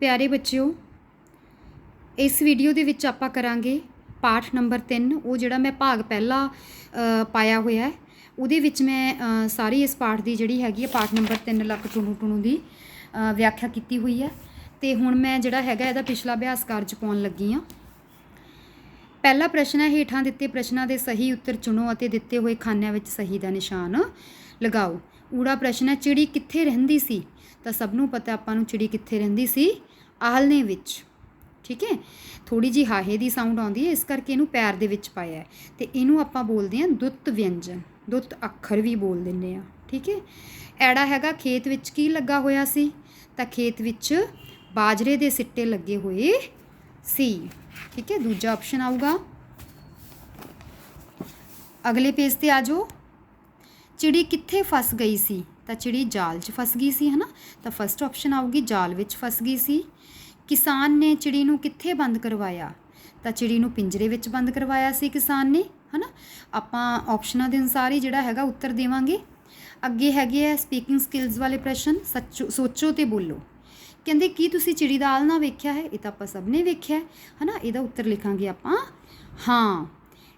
ਪਿਆਰੇ ਬੱਚਿਓ, ਇਸ ਵੀਡੀਓ ਦੇ ਵਿੱਚ ਆਪਾਂ ਕਰਾਂਗੇ ਪਾਠ ਨੰਬਰ 3 ਉਹ ਜਿਹੜਾ ਮੈਂ ਭਾਗ ਪਹਿਲਾ ਪਾਇਆ ਹੋਇਆ ਹੈ, ਉਹਦੇ ਵਿੱਚ ਮੈਂ ਸਾਰੀ ਇਸ ਪਾਠ ਦੀ ਜਿਹੜੀ ਹੈਗੀ ਹੈ ਪਾਠ ਨੰਬਰ 3 ਲੱਖ ਟੁਣੂ ਟੁਣੂ ਦੀ ਵਿਆਖਿਆ ਕੀਤੀ ਹੋਈ ਹੈ। ਤੇ ਹੁਣ ਮੈਂ ਜਿਹੜਾ ਹੈਗਾ ਇਹਦਾ ਪਿਛਲਾ ਅਭਿਆਸ ਕਾਰਜ ਪਾਉਣ ਲੱਗੀ ਆ ਪਹਿਲਾ ਪ੍ਰਸ਼ਨ ਹੈ, ਹੇਠਾਂ ਦਿੱਤੇ ਪ੍ਰਸ਼ਨਾਂ ਦੇ ਸਹੀ ਉੱਤਰ ਚੁਣੋ ਅਤੇ ਦਿੱਤੇ ਹੋਏ ਖਾਨਿਆਂ ਵਿੱਚ ਸਹੀ ਦਾ ਨਿਸ਼ਾਨ ਲਗਾਓ। ਊੜਾ ਪ੍ਰਸ਼ਨ ਹੈ, ਚਿੜੀ ਕਿੱਥੇ ਰਹਿੰਦੀ ਸੀ? ਤਾਂ ਸਭ ਨੂੰ ਪਤਾ ਆਪਾਂ ਨੂੰ ਚਿੜੀ ਕਿੱਥੇ ਰਹਿੰਦੀ ਸੀ ਆਲਣੇ ਵਿੱਚ। ਠੀਕ ਹੈ? ਥੋੜੀ ਜੀ ਹਾਹੇ ਦੀ ਸਾਊਂਡ ਆਉਂਦੀ ਹੈ, ਇਸ ਕਰਕੇ ਇਹਨੂੰ ਪੈਰ ਦੇ ਵਿੱਚ ਪਾਇਆ ਹੈ। ਤੇ ਇਹਨੂੰ ਆਪਾਂ ਬੋਲਦੇ ਹਾਂ ਦੁੱਤ ਵਿਅੰਜਨ। ਦੁੱਤ ਅੱਖਰ ਵੀ ਬੋਲ ਦਿੰਦੇ ਆ ਠੀਕ ਹੈ? ਐੜਾ ਹੈਗਾ, ਖੇਤ ਵਿੱਚ ਕੀ ਲੱਗਾ ਹੋਇਆ ਸੀ? ਤਾਂ ਖੇਤ ਵਿੱਚ ਬਾਜਰੇ ਦੇ ਸਿੱਟੇ ਲੱਗੇ ਹੋਏ ਸੀ। ਠੀਕ ਹੈ? ਦੂਜਾ ਆਪਸ਼ਨ ਆਊਗਾ। ਅਗਲੇ ਪੇਜ ਤੇ ਆ ਜਾਓ। ਚਿੜੀ ਕਿੱਥੇ ਫਸ ਗਈ ਸੀ? ਤਾਂ ਚਿੜੀ ਜਾਲ 'ਚ ਫਸ ਗਈ ਸੀ, ਹਨਾ, ਤਾਂ ਫਸਟ ਆਪਸ਼ਨ ਆਊਗੀ ਜਾਲ ਵਿੱਚ ਫਸ ਗਈ ਸੀ। ਕਿਸਾਨ ਨੇ ਚਿੜੀ ਨੂੰ ਕਿੱਥੇ ਬੰਦ ਕਰਵਾਇਆ? ਤਾਂ ਚਿੜੀ ਨੂੰ ਪਿੰਜਰੇ ਵਿੱਚ ਬੰਦ ਕਰਵਾਇਆ ਸੀ ਕਿਸਾਨ ਨੇ, ਹਨਾ। ਆਪਾਂ ਆਪਸ਼ਨਾਂ ਦੇ ਅਨੁਸਾਰ ਹੀ ਜਿਹੜਾ ਹੈਗਾ ਉੱਤਰ ਦੇਵਾਂਗੇ। ਅੱਗੇ ਹੈਗੇ ਆ ਸਪੀਕਿੰਗ ਸਕਿੱਲਸ ਵਾਲੇ ਪ੍ਰਸ਼ਨ, ਸੱਚੋ, ਸੋਚੋ ਤੇ ਬੋਲੋ। ਕਹਿੰਦੇ, ਕੀ ਤੁਸੀਂ ਚਿੜੀ ਦਾ ਆਲਣਾ ਵੇਖਿਆ ਹੈ? ਇਹ ਤਾਂ ਆਪਾਂ ਸਭ ਨੇ ਵੇਖਿਆ ਹੈ, ਹਨਾ। ਇਹਦਾ ਉੱਤਰ ਲਿਖਾਂਗੇ ਆਪਾਂ। ਹਾਂ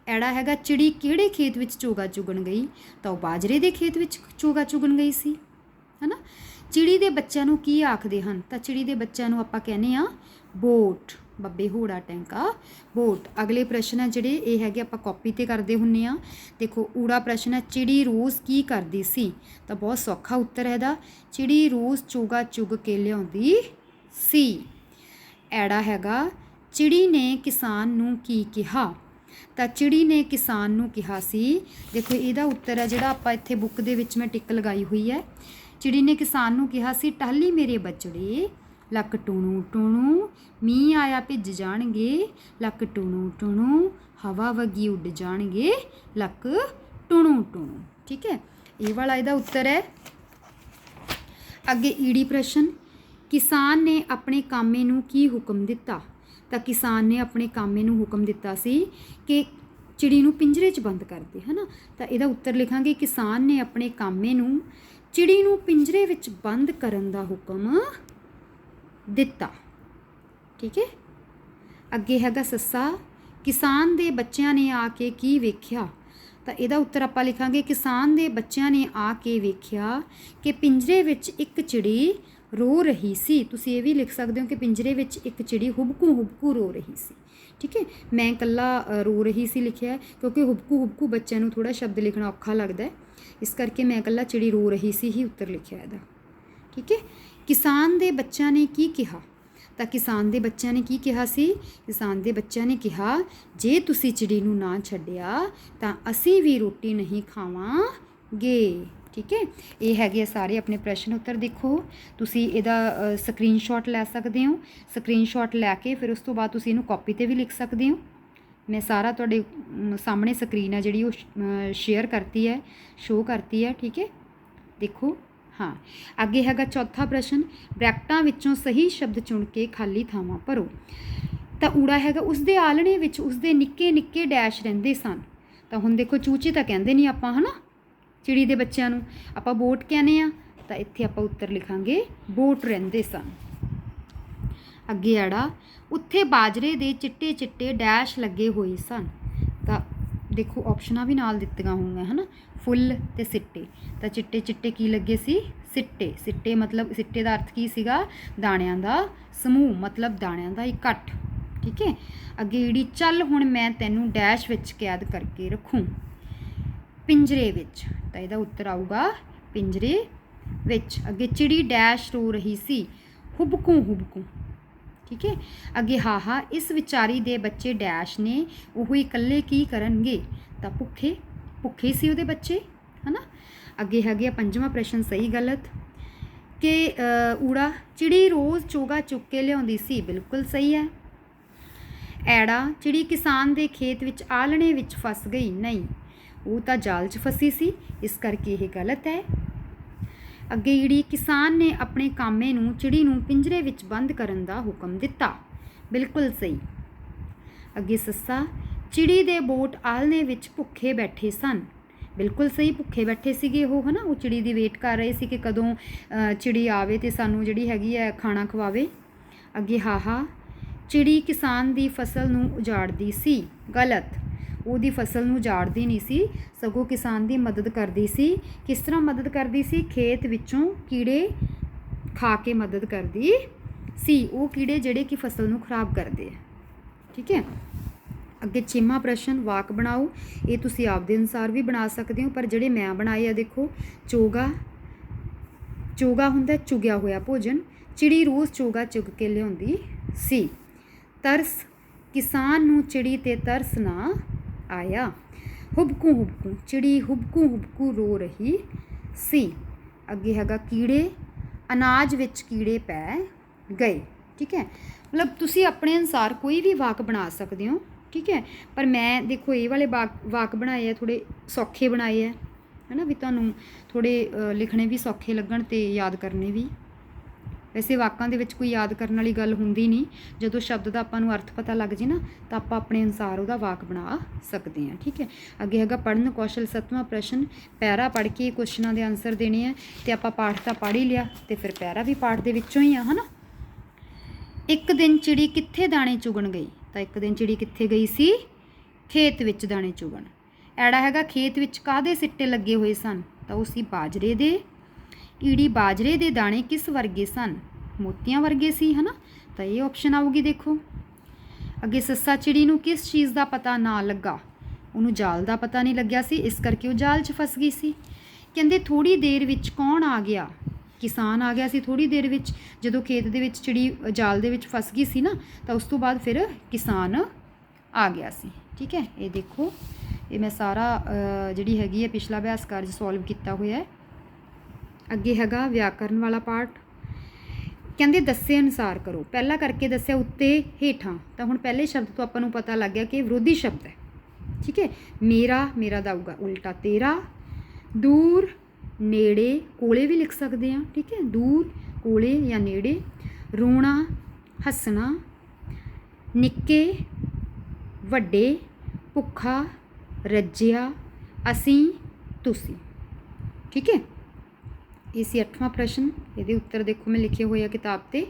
ਐੜਾ ਹੈਗਾ ਚਿੜੀ ਕਿਹੜੇ ਖੇਤ ਵਿੱਚ ਚੋਗਾ ਚੁਗਣ ਗਈ? ਤਾਂ ਉਹ ਬਾਜਰੇ ਦੇ ਖੇਤ ਵਿੱਚ ਚੋਗਾ ਚੁਗਣ ਗਈ ਸੀ। ਹਨਾ? ਚਿੜੀ ਦੇ ਬੱਚਿਆਂ ਨੂੰ ਕੀ ਆਖਦੇ ਹਨ? ਤਾਂ ਚਿੜੀ ਦੇ ਬੱਚਿਆਂ ਨੂੰ ਆਪਾਂ ਕਹਿੰਦੇ ਆ ਬੋਟ। ਬੱਬੇ ਹੋੜਾ ਟੈਂਕਾ, ਬੋਟ। ਅਗਲੇ ਪ੍ਰਸ਼ਨ ਹੈ ਜਿਹੜੇ ਇਹ ਹੈਗੇ ਆਪਾਂ ਕਾਪੀ ਤੇ ਕਰਦੇ ਹੁੰਨੇ ਆ ਦੇਖੋ, ਊੜਾ ਪ੍ਰਸ਼ਨ ਹੈ ਚਿੜੀ ਰੋਜ਼ ਕੀ ਕਰਦੀ ਸੀ? ਤਾਂ ਬਹੁਤ ਸੌਖਾ ਉੱਤਰ ਹੈ ਇਹਦਾ। ਚਿੜੀ ਰੋਜ਼ ਚੋਗਾ ਚੁਗ ਕੇ ਲਿਆਉਂਦੀ ਸੀ। ਐੜਾ ਹੈਗਾ, ਚਿੜੀ ਨੇ ਕਿਸਾਨ ਨੂੰ ਕੀ ਕਿਹਾ? ਤਾਂ ਚਿੜੀ ਨੇ ਕਿਸਾਨ ਨੂੰ ਕਿਹਾ ਸੀ, ਦੇਖੋ ਇਹਦਾ ਉੱਤਰ ਹੈ, ਜਿਹੜਾ ਆਪਾਂ ਇੱਥੇ ਬੁੱਕ ਦੇ ਵਿੱਚ ਮੈਂ ਟਿਕ ਲਗਾਈ ਹੋਈ ਹੈ। ਚਿੜੀ ਨੇ ਕਿਸਾਨ ਨੂੰ ਕਿਹਾ ਸੀ, ਟਾਹਲੀ ਮੇਰੇ ਬਚੜੇ, ਲੱਕ ਟੂਣੂ ਟੂਣੂ, ਮੀਂਹ ਆਇਆ ਭਿੱਜ ਜਾਣਗੇ, ਲੱਕ ਟੂਣੂ ਟੂਣੂ, ਹਵਾ ਵਗੀ ਉੱਡ ਜਾਣਗੇ, ਲੱਕ ਟੂਣੂ ਟੂਣੂ। ਠੀਕ ਹੈ? ਇਹ ਵਾਲਾ ਇਹਦਾ ਉੱਤਰ ਹੈ। ਅੱਗੇ ਈੜੀ ਪ੍ਰਸ਼ਨ, ਕਿਸਾਨ ਨੇ ਆਪਣੇ ਕਾਮੇ ਨੂੰ ਕੀ ਹੁਕਮ ਦਿੱਤਾ? ਤਾਂ ਕਿਸਾਨ ਨੇ ਆਪਣੇ ਕਾਮੇ ਨੂੰ ਹੁਕਮ ਦਿੱਤਾ ਸੀ ਕਿ ਚਿੜੀ ਨੂੰ ਪਿੰਜਰੇ 'ਚ ਬੰਦ ਕਰ ਦੇ, ਹਨਾ? ਤਾਂ ਇਹਦਾ ਉੱਤਰ ਲਿਖਾਂਗੇ, ਕਿਸਾਨ ਨੇ ਆਪਣੇ ਕਾਮੇ ਨੂੰ ਚਿੜੀ ਨੂੰ ਪਿੰਜਰੇ ਵਿੱਚ ਬੰਦ ਕਰਨ ਦਾ ਹੁਕਮ ਦਿੱਤਾ। ਠੀਕ ਹੈ? ਅੱਗੇ ਹੈਗਾ ਸੱਸਾ, ਕਿਸਾਨ ਦੇ ਬੱਚਿਆਂ ਨੇ ਆ ਕੇ ਕੀ ਵੇਖਿਆ? ਤਾਂ ਇਹਦਾ ਉੱਤਰ ਆਪਾਂ ਲਿਖਾਂਗੇ, ਕਿਸਾਨ ਦੇ ਬੱਚਿਆਂ ਨੇ ਆ ਕੇ ਵੇਖਿਆ ਕਿ ਪਿੰਜਰੇ ਵਿੱਚ ਇੱਕ ਚਿੜੀ ਰੋ ਰਹੀ ਸੀ। ਤੁਸੀਂ ਇਹ ਵੀ ਲਿਖ ਸਕਦੇ ਹੋ ਕਿ ਪਿੰਜਰੇ ਵਿੱਚ ਇੱਕ ਚਿੜੀ ਹੁਬਕੂ ਹੁਬਕੂ ਰੋ ਰਹੀ ਸੀ। ਠੀਕ ਹੈ? ਮੈਂ ਇਕੱਲਾ ਰੋ ਰਹੀ ਸੀ ਲਿਖਿਆ ਕਿਉਂਕਿ ਹੁਬਕੂ ਹੁਬਕੂ ਬੱਚਿਆਂ ਨੂੰ ਥੋੜਾ ਸ਼ਬਦ ਲਿਖਣਾ ਔਖਾ ਲੱਗਦਾ ਹੈ। ਇਸ ਕਰਕੇ ਮੈਂ ਇਕੱਲਾ ਚਿੜੀ ਰੋ ਰਹੀ ਸੀ ਹੀ ਉੱਤਰ ਲਿਖਿਆ ਇਹਦਾ। ਠੀਕ ਹੈ? ਕਿਸਾਨ ਦੇ ਬੱਚਿਆਂ ਨੇ ਕੀ ਕਿਹਾ? ਤਾਂ ਕਿਸਾਨ ਦੇ ਬੱਚਿਆਂ ਨੇ ਕੀ ਕਿਹਾ ਸੀ? ਕਿਸਾਨ ਦੇ ਬੱਚਿਆਂ ਨੇ ਕਿਹਾ, ਜੇ ਤੁਸੀਂ ਚਿੜੀ ਨੂੰ ਨਾ ਛੱਡਿਆ, ਤਾਂ ਅਸੀਂ ਵੀ ਰੋਟੀ ਨਹੀਂ ਖਾਵਾਂਗੇ। ਠੀਕ ਹੈ? ਇਹ ਹੈਗੇ ਆ ਸਾਰੇ ਆਪਣੇ ਪ੍ਰਸ਼ਨ ਉੱਤਰ ਦੇਖੋ। ਤੁਸੀਂ ਇਹਦਾ ਸਕਰੀਨਸ਼ਾਟ ਲੈ ਸਕਦੇ ਹੋ। ਸਕਰੀਨਸ਼ਾਟ ਲੈ ਕੇ ਫਿਰ ਉਸ ਤੋਂ ਬਾਅਦ ਤੁਸੀਂ ਇਹਨੂੰ ਕਾਪੀ ਤੇ ਵੀ ਲਿਖ ਸਕਦੇ ਹੋ। ਮੈਂ ਸਾਰਾ ਤੁਹਾਡੇ ਸਾਹਮਣੇ ਸਕਰੀਨ ਹੈ ਜਿਹੜੀ ਉਹ ਸ਼ੇਅਰ ਕਰਤੀ ਹੈ ਸ਼ੋ ਕਰਤੀ ਹੈ, ਠੀਕ ਹੈ? ਦੇਖੋ, ਹਾਂ। ਅੱਗੇ ਹੈਗਾ ਚੌਥਾ ਪ੍ਰਸ਼ਨ, ਬ੍ਰੈਕਟਾਂ ਵਿੱਚੋਂ ਸਹੀ ਸ਼ਬਦ ਚੁਣ ਕੇ ਖਾਲੀ ਥਾਵਾਂ ਭਰੋ। ਤਾਂ ਊੜਾ ਹੈਗਾ, ਉਸਦੇ ਆਲਣੇ ਵਿੱਚ ਉਸਦੇ ਨਿੱਕੇ ਨਿੱਕੇ ਡੈਸ਼ ਰਹਿੰਦੇ ਸਨ। ਤਾਂ ਹੁਣ ਦੇਖੋ, ਚੂਚੇ ਤਾਂ ਕਹਿੰਦੇ ਨਹੀਂ ਆਪਾਂ, ਹਨਾ? ਚਿੜੀ ਦੇ ਬੱਚਿਆਂ ਨੂੰ। ਆਪਾਂ ਬੋਟ ਕਹਿੰਦੇ ਆ, ਤਾਂ ਇੱਥੇ ਆਪਾਂ ਉੱਤਰ ਲਿਖਾਂਗੇ, ਬੋਟ ਰਹਿੰਦੇ ਸਨ। ਅੱਗੇ ਆੜਾ, ਉੱਥੇ ਬਾਜਰੇ ਦੇ ਚਿੱਟੇ ਚਿੱਟੇ ਡੈਸ਼ ਲੱਗੇ ਹੋਏ ਸਨ। ਤਾਂ ਦੇਖੋ ਆਪਸ਼ਨਾਂ ਵੀ ਨਾਲ ਦਿੱਤੀਆਂ ਹੋਈਆਂ, ਹਨਾ? ਫੁੱਲ ਤੇ ਸਿੱਟੇ। ਤਾਂ ਚਿੱਟੇ ਚਿੱਟੇ ਕੀ ਲੱਗੇ ਸੀ? ਸਿੱਟੇ। ਸਿੱਟੇ ਮਤਲਬ, ਸਿੱਟੇ ਦਾ ਅਰਥ ਕੀ ਸੀਗਾ? ਦਾਣਿਆਂ ਦਾ ਸਮੂਹ, ਮਤਲਬ ਦਾਣਿਆਂ ਦਾ ਇਕੱਠ। ਠੀਕ ਹੈ? ਅੱਗੇ ਜਿਹੜੀ ਚੱਲ ਹੁਣ ਮੈਂ ਤੈਨੂੰ ਡੈਸ਼ ਵਿੱਚ ਕੈਦ ਕਰਕੇ ਰੱਖੂੰ। ਪਿੰਜਰੇ ਵਿੱਚ। ਤਾਂ ਇਹਦਾ ਉੱਤਰ ਆਊਗਾ ਪਿੰਜਰੇ ਵਿੱਚ। ਅੱਗੇ ਚਿੜੀ ਡੈਸ਼ ਰੋ ਰਹੀ ਸੀ। ਹੁਬਕੂ ਹੁਬਕੂ। ਠੀਕ ਹੈ? ਅੱਗੇ ਹਾਹਾ ਇਸ ਵਿਚਾਰੀ ਦੇ ਬੱਚੇ ਡੈਸ਼ ਨੇ ਉਹ ਇਕੱਲੇ ਕੀ ਕਰਨਗੇ? ਤਾਂ ਭੁੱਖੇ ਭੁੱਖੇ ਸੀ ਉਹਦੇ ਬੱਚੇ, ਹਨਾ? ਅੱਗੇ ਹੈਗੇ ਆ ਪੰਜਵਾਂ ਪ੍ਰਸ਼ਨ, ਸਹੀ ਗਲਤ। ਕਿ ਊੜਾ, ਚਿੜੀ ਰੋਜ਼ ਚੋਗਾ ਚੁੱਕ ਕੇ ਲਿਆਉਂਦੀ ਸੀ। ਬਿਲਕੁਲ ਸਹੀ ਹੈ। ਐੜਾ, ਚਿੜੀ ਕਿਸਾਨ ਦੇ ਖੇਤ ਵਿੱਚ ਆਲਣੇ ਵਿੱਚ ਫਸ ਗਈ। ਨਹੀਂ ਉਹ ਤਾਂ ਜਾਲ 'ਚ ਫਸੀ ਸੀ, ਇਸ ਕਰਕੇ ਇਹ ਗਲਤ ਹੈ। ਅੱਗੇ ਜਿਹੜੀ ਕਿਸਾਨ ਨੇ ਆਪਣੇ ਕਾਮੇ ਨੂੰ, ਚਿੜੀ ਨੂੰ ਪਿੰਜਰੇ ਵਿੱਚ ਬੰਦ ਕਰਨ ਦਾ ਹੁਕਮ ਦਿੱਤਾ। ਬਿਲਕੁਲ ਸਹੀ। ਅੱਗੇ ਸੱਸਾ, ਚਿੜੀ ਦੇ ਬੋਟ ਆਲਣੇ ਵਿੱਚ ਭੁੱਖੇ ਬੈਠੇ ਸਨ। ਬਿਲਕੁਲ ਸਹੀ, ਭੁੱਖੇ ਬੈਠੇ ਸੀਗੇ ਉਹ, ਹਨਾ? ਉਹ ਚਿੜੀ ਦੀ ਵੇਟ ਕਰ ਰਹੇ ਸੀ ਕਿ ਕਦੋਂ ਚਿੜੀ ਆਵੇ ਤੇ ਸਾਨੂੰ ਜਿਹੜੀ ਹੈਗੀ ਹੈ, ਖਾਣਾ ਖਵਾਵੇ। ਅੱਗੇ ਹਾਹਾ, ਚਿੜੀ ਕਿਸਾਨ ਦੀ ਫਸਲ ਨੂੰ ਉਜਾੜਦੀ ਸੀ। ਗਲਤ। ਉਹਦੀ ਫਸਲ ਨੂੰ ਉਜਾੜਦੀ ਨਹੀਂ ਸੀ, ਸਗੋਂ ਕਿਸਾਨ ਦੀ ਮਦਦ ਕਰਦੀ ਸੀ। ਕਿਸ ਤਰ੍ਹਾਂ ਮਦਦ ਕਰਦੀ ਸੀ? ਖੇਤ ਵਿੱਚੋਂ ਕੀੜੇ ਖਾ ਕੇ ਮਦਦ ਕਰਦੀ ਸੀ। ਉਹ ਕੀੜੇ ਜਿਹੜੇ ਕਿ ਫਸਲ ਨੂੰ ਖਰਾਬ ਕਰਦੇ ਆ। ਠੀਕ ਹੈ? ਅੱਗੇ ਛੇਵਾਂ ਪ੍ਰਸ਼ਨ, ਵਾਕ ਬਣਾਓ। ਇਹ ਤੁਸੀਂ ਆਪਦੇ ਅਨੁਸਾਰ ਵੀ ਬਣਾ ਸਕਦੇ ਹੋ, ਪਰ ਜਿਹੜੇ ਮੈਂ ਬਣਾਏ ਆ ਦੇਖੋ, ਚੋਗਾ ਚੋਗਾ ਹੁੰਦਾ ਚੁਗਿਆ ਹੋਇਆ ਭੋਜਨ। ਚਿੜੀ ਰੋਜ਼ ਚੋਗਾ ਚੁਗ ਕੇ ਲਿਆਉਂਦੀ ਸੀ। ਤਰਸ, ਕਿਸਾਨ ਨੂੰ ਚਿੜੀ ਤੇ ਤਰਸ ਨਾ ਆਇਆ। ਹੁਬਕੂ ਹੁਬਕੂ, ਚਿੜੀ ਹੁਬਕੂ ਹੁਬਕੂ ਰੋ ਰਹੀ ਸੀ। ਅੱਗੇ ਹੈਗਾ ਕੀੜੇ, ਅਨਾਜ ਵਿੱਚ ਕੀੜੇ ਪੈ ਗਏ। ਠੀਕ ਹੈ? ਮਤਲਬ ਤੁਸੀਂ ਆਪਣੇ ਅਨੁਸਾਰ ਕੋਈ ਵੀ ਵਾਕ ਬਣਾ ਸਕਦੇ ਹੋ। ਠੀਕ ਹੈ? ਪਰ ਮੈਂ ਦੇਖੋ, ਇਹ ਵਾਲੇ ਵਾਕ ਵਾਕ ਬਣਾਏ ਆ ਥੋੜੇ ਸੌਖੇ ਬਣਾਏ ਆ। ਹੈਨਾ ਵੀ ਤੁਹਾਨੂੰ ਥੋੜੇ ਲਿਖਣੇ ਵੀ ਸੌਖੇ ਲੱਗਣ ਤੇ ਯਾਦ ਕਰਨੇ ਵੀ। ਵੈਸੇ ਵਾਕਾਂ ਦੇ ਵਿੱਚ ਕੋਈ ਯਾਦ ਕਰਨ ਵਾਲੀ ਗੱਲ ਹੁੰਦੀ ਨਹੀਂ। ਜਦੋਂ ਸ਼ਬਦ ਦਾ ਆਪਾਂ ਨੂੰ ਅਰਥ ਪਤਾ ਲੱਗ ਜੇ ਨਾ, ਤਾਂ ਆਪਾਂ ਆਪਣੇ ਅਨੁਸਾਰ ਉਹਦਾ ਵਾਕ ਬਣਾ ਸਕਦੇ ਹਾਂ, ਠੀਕ ਹੈ? ਅੱਗੇ ਹੈਗਾ ਪੜਨ ਕੌਸ਼ਲ ਸੱਤਵਾਂ ਪ੍ਰਸ਼ਨ, ਪੈਰਾ ਪੜ੍ਹ ਕੇ ਕੁਐਸਚਨਾਂ ਦੇ ਆਨਸਰ ਦੇਣੇ ਆ, ਤੇ ਆਪਾਂ ਪਾਠ ਤਾਂ ਪੜ੍ਹ ਹੀ ਲਿਆ, ਤੇ ਫਿਰ ਪੈਰਾ ਵੀ ਪਾਠ ਦੇ ਵਿੱਚੋਂ ਹੀ ਆ, ਹਨਾ? ਇੱਕ ਦਿਨ ਚਿੜੀ ਕਿੱਥੇ ਦਾਣੇ ਚੁਗਣ ਗਈ? ਤਾਂ ਇੱਕ ਦਿਨ ਚਿੜੀ ਕਿੱਥੇ ਗਈ ਸੀ? ਖੇਤ ਵਿੱਚ ਦਾਣੇ ਚੁਗਣ। ਐੜਾ ਹੈਗਾ ਖੇਤ ਵਿੱਚ ਕਾਦੇ ਸਿੱਟੇ ਲੱਗੇ ਹੋਏ ਸਨ? ਤਾਂ ਉਹ ਸੀ ਬਾਜਰੇ ਦੇ ਈੜੀ ਬਾਜਰੇ ਦੇ ਦਾਣੇ ਕਿਸ ਵਰਗੇ ਸਨ? ਮੋਤੀਆਂ ਵਰਗੇ ਸੀ, ਹਨਾ? ਤਾਂ ਇਹ ਆਪਸ਼ਨ ਆਊਗੀ ਦੇਖੋ। ਅੱਗੇ ਸੱਸਾ ਚਿੜੀ ਨੂੰ ਕਿਸ ਚੀਜ਼ ਦਾ ਪਤਾ ਨਾ ਲੱਗਾ? ਉਹਨੂੰ ਜਾਲ ਦਾ ਪਤਾ ਨਹੀਂ ਲੱਗਿਆ ਸੀ, ਇਸ ਕਰਕੇ ਉਹ ਜਾਲ 'ਚ ਫਸ ਗਈ ਸੀ। ਕਹਿੰਦੇ ਥੋੜੀ ਦੇਰ ਵਿੱਚ ਕੌਣ ਆ ਗਿਆ? ਕਿਸਾਨ ਆ ਗਿਆ ਸੀ ਥੋੜੀ ਦੇਰ ਵਿੱਚ। ਜਦੋਂ ਖੇਤ ਦੇ ਵਿੱਚ ਚਿੜੀ ਜਾਲ ਦੇ ਵਿੱਚ ਫਸ ਗਈ ਸੀ ਨਾ, ਤਾਂ ਉਸ ਤੋਂ ਬਾਅਦ ਫਿਰ ਕਿਸਾਨ ਆ ਗਿਆ ਸੀ। ਠੀਕ ਹੈ? ਇਹ ਦੇਖੋ। ਇਹ ਮੈਂ ਸਾਰਾ ਜਿਹੜੀ ਹੈਗੀ ਹੈ, ਪਿਛਲਾ ਅਭਿਆਸ ਕਾਰਜ ਸੋਲਵ ਕੀਤਾ ਹੋਇਆ ਹੈ। ਅੱਗੇ ਹੈਗਾ ਵਿਆਕਰਨ ਵਾਲਾ ਪਾਠ। ਕਹਿੰਦੇ ਦੱਸੇ ਅਨੁਸਾਰ ਕਰੋ। ਪਹਿਲਾ ਕਰਕੇ ਦੱਸਿਆ ਉੱਤੇ ਹੇਠਾਂ। ਤਾਂ ਹੁਣ ਪਹਿਲੇ ਸ਼ਬਦ ਤੋਂ ਆਪਾਂ ਨੂੰ ਪਤਾ ਲੱਗ ਗਿਆ ਕਿ ਵਿਰੋਧੀ ਸ਼ਬਦ ਹੈ। ਠੀਕ ਹੈ? ਮੇਰਾ ਮੇਰਾ ਦਾ ਆਊਗਾ। ਉਲਟਾ ਤੇਰਾ, ਦੂਰ, ਨੇੜੇ, ਕੋਲੇ ਵੀ ਲਿਖ ਸਕਦੇ ਆ ਠੀਕ ਹੈ? ਦੂਰ, ਕੋਲੇ ਜਾਂ ਨੇੜੇ, ਰੋਣਾ, ਹੱਸਣਾ, ਨਿੱਕੇ, ਵੱਡੇ, ਭੁੱਖਾ, ਰੱਜਿਆ, ਅਸੀਂ, ਤੁਸੀਂ। ਠੀਕ ਹੈ? ਇਹ ਸੀ 8ਵਾਂ ਪ੍ਰਸ਼ਨ। ਇਹਦੇ ਉੱਤਰ ਦੇਖੋ ਮੈਂ ਲਿਖੇ ਹੋਏ ਆ ਕਿਤਾਬ ਤੇ।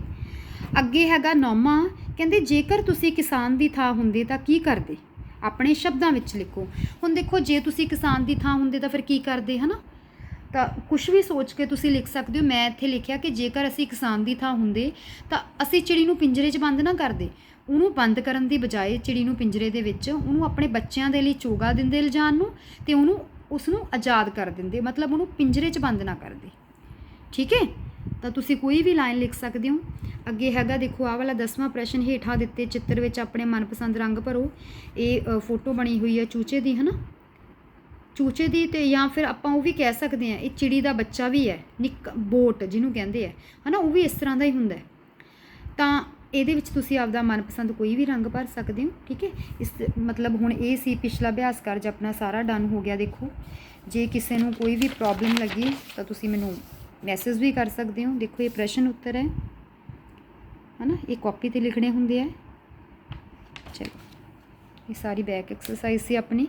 ਅੱਗੇ ਹੈਗਾ ਨੌਵਾਂ। ਕਹਿੰਦੇ, ਜੇਕਰ ਤੁਸੀਂ ਕਿਸਾਨ ਦੀ ਥਾਂ ਹੁੰਦੇ ਤਾਂ ਕੀ ਕਰਦੇ? ਆਪਣੇ ਸ਼ਬਦਾਂ ਵਿੱਚ ਲਿਖੋ। ਹੁਣ ਦੇਖੋ, ਜੇ ਤੁਸੀਂ ਕਿਸਾਨ ਦੀ ਥਾਂ ਹੁੰਦੇ ਤਾਂ ਫਿਰ ਕੀ ਕਰਦੇ, ਹਨਾ? ਤਾਂ ਕੁਝ ਵੀ ਸੋਚ ਕੇ ਤੁਸੀਂ ਲਿਖ ਸਕਦੇ ਹੋ। ਮੈਂ ਇੱਥੇ ਲਿਖਿਆ ਕਿ ਜੇਕਰ ਅਸੀਂ ਕਿਸਾਨ ਦੀ ਥਾਂ ਹੁੰਦੇ ਤਾਂ ਅਸੀਂ ਚਿੜੀ ਨੂੰ ਪਿੰਜਰੇ 'ਚ ਬੰਦ ਨਾ ਕਰਦੇ। ਉਹਨੂੰ ਬੰਦ ਕਰਨ ਦੀ ਬਜਾਏ ਚਿੜੀ ਨੂੰ ਪਿੰਜਰੇ ਦੇ ਵਿੱਚ ਉਹਨੂੰ ਆਪਣੇ ਬੱਚਿਆਂ ਦੇ ਲਈ ਚੋਗਾ ਦਿੰਦੇ ਲਿਜਾਣ ਨੂੰ ਤੇ ਉਹਨੂੰ ਉਸ ਨੂੰ ਆਜ਼ਾਦ ਕਰ ਦਿੰਦੇ। ਮਤਲਬ ਉਹਨੂੰ ਪਿੰਜਰੇ 'ਚ ਬੰਦ ਨਾ ਕਰਦੇ। ਠੀਕ ਹੈ? ਤਾਂ ਤੁਸੀਂ ਕੋਈ ਵੀ ਲਾਈਨ ਲਿਖ ਸਕਦੇ ਹੋ। ਅੱਗੇ ਹੈਗਾ, ਦੇਖੋ, ਆਹ ਵਾਲਾ 10ਵਾਂ ਪ੍ਰਸ਼ਨ ਹੇਠਾਂ ਦਿੱਤੇ ਚਿੱਤਰ ਵਿੱਚ ਆਪਣੇ ਮਨਪਸੰਦ ਰੰਗ ਭਰੋ। ਇਹ ਫੋਟੋ ਬਣੀ ਹੋਈ ਹੈ ਚੂਚੇ ਦੀ, ਹਨਾ? ਚੂਚੇ ਦੀ ਤੇ ਜਾਂ ਫਿਰ ਆਪਾਂ ਉਹ ਵੀ ਕਹਿ ਸਕਦੇ ਆ ਇਹ ਚਿੜੀ ਦਾ ਬੱਚਾ ਵੀ ਹੈ, ਨਿੱਕ ਬੋਟ ਜਿਹਨੂੰ ਕਹਿੰਦੇ ਆ, ਹਨਾ? ਉਹ ਵੀ ਇਸ ਤਰ੍ਹਾਂ ਦਾ ਹੀ ਹੁੰਦਾ ਤਾਂ ਇਹਦੇ ਵਿੱਚ ਤੁਸੀਂ ਆਪਦਾ ਮਨਪਸੰਦ ਕੋਈ ਵੀ ਰੰਗ ਭਰ ਸਕਦੇ ਹੋ, ਠੀਕ ਹੈ? ਇਸ ਮਤਲਬ ਹੁਣ ਇਹ ਸੀ, ਪਿਛਲਾ ਅਭਿਆਸ ਕਾਰਜ ਆਪਣਾ ਸਾਰਾ ਡਨ ਹੋ ਗਿਆ, ਦੇਖੋ। ਜੇ ਕਿਸੇ ਨੂੰ ਕੋਈ ਵੀ ਪ੍ਰੋਬਲਮ ਲੱਗੀ, ਤਾਂ ਤੁਸੀਂ ਮੈਨੂੰ ਮੈਸੇਜ ਵੀ ਕਰ ਸਕਦੇ ਹੋ। ਦੇਖੋ, ਇਹ ਪ੍ਰਸ਼ਨ ਉੱਤਰ ਹੈ। ਹਨਾ? ਇਹ ਕਾਪੀ ਤੇ ਲਿਖਣੇ ਹੁੰਦੇ ਆ। ਚਲੋ। ਇਹ ਸਾਰੀ ਬੈਕ ਐਕਸਰਸਾਈਜ਼ ਸੀ ਆਪਣੀ।